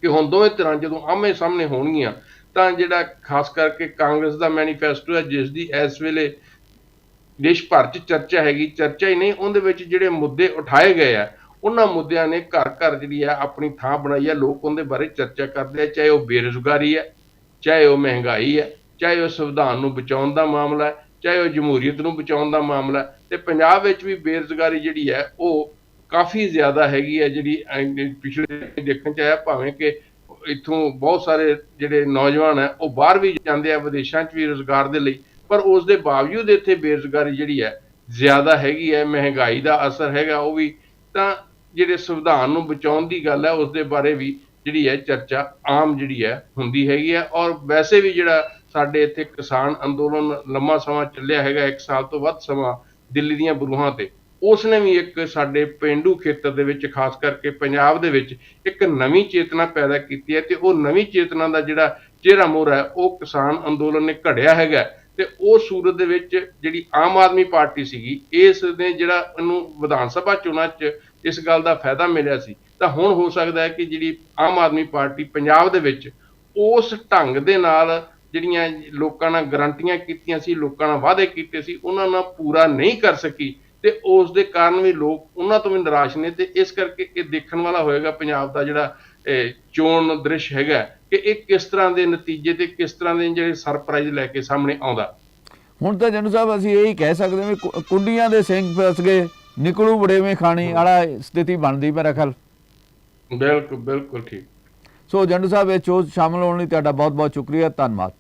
ਕਿ ਹੁਣ ਦੋਵੇਂ ਤਰ੍ਹਾਂ ਜਦੋਂ ਆਮੇ ਸਾਹਮਣੇ ਹੋਣਗੀਆਂ, ਤਾਂ ਜਿਹੜਾ ਖਾਸ ਕਰਕੇ ਕਾਂਗਰਸ ਦਾ ਮੈਨੀਫੈਸਟੋ ਹੈ, ਜਿਸ ਦੀ ਇਸ ਵੇਲੇ ਦੇਸ਼ ਭਰ 'ਚ ਚਰਚਾ ਹੈਗੀ, ਚਰਚਾ ਹੀ ਨਹੀਂ, ਉਹਦੇ ਵਿੱਚ ਜਿਹੜੇ ਮੁੱਦੇ ਉਠਾਏ ਗਏ ਆ, ਉਹਨਾਂ ਮੁੱਦਿਆਂ ਨੇ ਘਰ ਘਰ ਜਿਹੜੀ ਆ ਆਪਣੀ ਥਾਂ ਬਣਾਈ ਹੈ ਲੋਕ ਉਹਦੇ ਬਾਰੇ ਚਰਚਾ ਕਰਦੇ ਆ, ਚਾਹੇ ਉਹ ਬੇਰੁਜ਼ਗਾਰੀ ਹੈ ਚਾਹੇ ਉਹ ਮਹਿੰਗਾਈ ਹੈ ਚਾਹੇ ਉਹ ਸੰਵਿਧਾਨ ਨੂੰ ਬਚਾਉਣ ਦਾ ਮਾਮਲਾ ਹੈ, ਚਾਹੇ ਉਹ ਜਮਹੂਰੀਅਤ ਨੂੰ ਬਚਾਉਣ ਦਾ ਮਾਮਲਾ ਹੈ, ਤੇ ਪੰਜਾਬ ਵਿੱਚ ਵੀ ਬੇਰੁਜ਼ਗਾਰੀ ਜਿਹੜੀ ਹੈ, ਉਹ ਕਾਫੀ ਜ਼ਿਆਦਾ ਹੈਗੀ ਹੈ ਜਿਹੜੀ ਪਿਛਲੇ ਦੇਖਣ ਚ ਆਇਆ, ਭਾਵੇਂ ਕਿ ਇੱਥੋਂ ਬਹੁਤ ਸਾਰੇ ਜਿਹੜੇ ਨੌਜਵਾਨ ਹੈ, ਉਹ ਬਾਹਰ ਵੀ ਜਾਂਦੇ ਆ, ਵਿਦੇਸ਼ਾਂ 'ਚ ਵੀ ਰੋਜ਼ਗਾਰ ਦੇ ਲਈ, ਪਰ ਉਸ ਦੇ ਬਾਵਜੂਦ ਇੱਥੇ ਬੇਰੁਜ਼ਗਾਰੀ ਜਿਹੜੀ ਹੈ, ਜ਼ਿਆਦਾ ਹੈਗੀ ਹੈ, ਮਹਿੰਗਾਈ ਦਾ ਅਸਰ ਹੈਗਾ ਉਹ ਵੀ, ਤਾਂ ਜਿਹੜੇ ਸੰਵਿਧਾਨ ਨੂੰ ਬਚਾਉਣ ਦੀ ਗੱਲ ਹੈ, ਉਸ ਦੇ ਬਾਰੇ ਵੀ ਜਿਹੜੀ ਹੈ ਚਰਚਾ ਆਮ ਜਿਹੜੀ ਹੈ ਹੁੰਦੀ ਹੈਗੀ ਹੈ, ਔਰ ਵੈਸੇ ਵੀ ਜਿਹੜਾ ਸਾਡੇ ਇੱਥੇ ਕਿਸਾਨ ਅੰਦੋਲਨ ਲੰਮਾ ਸਮਾਂ ਚੱਲਿਆ ਹੈਗਾ, ਇੱਕ ਸਾਲ ਤੋਂ ਵੱਧ ਸਮਾਂ ਦਿੱਲੀ ਦੀਆਂ ਬਰੂਹਾਂ ਤੇ ਉਸ ਨੇ ਵੀ ਇੱਕ ਸਾਡੇ ਪਿੰਡੂ ਖੇਤਰ ਦੇ ਵਿੱਚ, ਖਾਸ ਕਰਕੇ ਪੰਜਾਬ ਦੇ ਵਿੱਚ, ਇੱਕ ਨਵੀਂ ਚੇਤਨਾ ਪੈਦਾ ਕੀਤੀ ਹੈ ਤੇ ਉਹ ਨਵੀਂ ਚੇਤਨਾ ਦਾ ਜਿਹੜਾ ਚਿਹਰਾ ਮੋਹਰਾ ਹੈ, ਉਹ ਕਿਸਾਨ ਅੰਦੋਲਨ ਨੇ ਘੜਿਆ ਹੈਗਾ ਤੇ ਉਹ ਸੂਰਤ ਦੇ ਵਿੱਚ ਜਿਹੜੀ ਆਮ ਆਦਮੀ ਪਾਰਟੀ ਸੀਗੀ, ਇਸ ਨੇ ਜਿਹੜਾ ਇਹਨੂੰ ਵਿਧਾਨ ਸਭਾ ਚੋਣਾਂ 'ਚ ਇਸ ਗੱਲ ਦਾ ਫਾਇਦਾ ਮਿਲਿਆ ਸੀ। ਤਾਂ ਹੁਣ ਹੋ ਸਕਦਾ ਹੈ ਕਿ ਜਿਹੜੀ ਆਮ ਆਦਮੀ ਪਾਰਟੀ ਪੰਜਾਬ ਦੇ ਵਿੱਚ ਉਸ ਢੰਗ ਦੇ ਨਾਲ ਜਿਹੜੀਆਂ ਲੋਕਾਂ ਨਾਲ ਗਰੰਟੀਆਂ ਕੀਤੀਆਂ ਸੀ, ਲੋਕਾਂ ਨਾਲ ਵਾਅਦੇ ਕੀਤੇ ਸੀ, ਉਹਨਾਂ ਨਾਲ ਪੂਰਾ ਨਹੀਂ ਕਰ ਸਕੀ ਤੇ ਉਸ ਦੇ ਕਾਰਨ ਵੀ ਲੋਕ ਉਹਨਾਂ ਤੋਂ ਵੀ ਨਿਰਾਸ਼ ਨੇ ਤੇ ਇਸ ਕਰਕੇ ਇਹ ਦੇਖਣ ਵਾਲਾ ਹੋਏਗਾ ਪੰਜਾਬ ਦਾ ਜਿਹੜਾ ਇਹ, ਚੋਣ ਦ੍ਰਿਸ਼ ਹੈਗਾ ਕਿ ਇਹ ਕਿਸ ਤਰ੍ਹਾਂ ਦੇ ਨਤੀਜੇ ਤੇ ਕਿਸ ਤਰ੍ਹਾਂ ਦੇ ਜਿਹੜੇ ਸਰਪ੍ਰਾਈਜ਼ ਲੈ ਕੇ ਸਾਹਮਣੇ ਆਉਂਦਾ। ਹੁਣ ਤਾਂ ਜਨੂ ਸਾਹਿਬ ਅਸੀਂ ਇਹੀ ਕਹਿ ਸਕਦੇ ਹਾਂ ਕੁੰਡੀਆਂ ਦੇ ਸਿੰਘ ਫਸ ਗਏ ਨਿਕਲੂ ਬੜੇਵੇਂ ਖਾਣੀ ਵਾਲਾ ਸਥਿਤੀ ਬਣਦੀ ਮੇਰਾ ਖਿਆਲ ਬਿਲਕੁਲ ਬਿਲਕੁਲ ਠੀਕ। ਸੋ ਜੰਡੂ ਸਾਹਿਬ ਇਹ ਚੋਜ ਸ਼ਾਮਲ ਹੋਣ ਲਈ ਤੁਹਾਡਾ ਬਹੁਤ ਬਹੁਤ ਸ਼ੁਕਰੀਆ ਧੰਨਵਾਦ।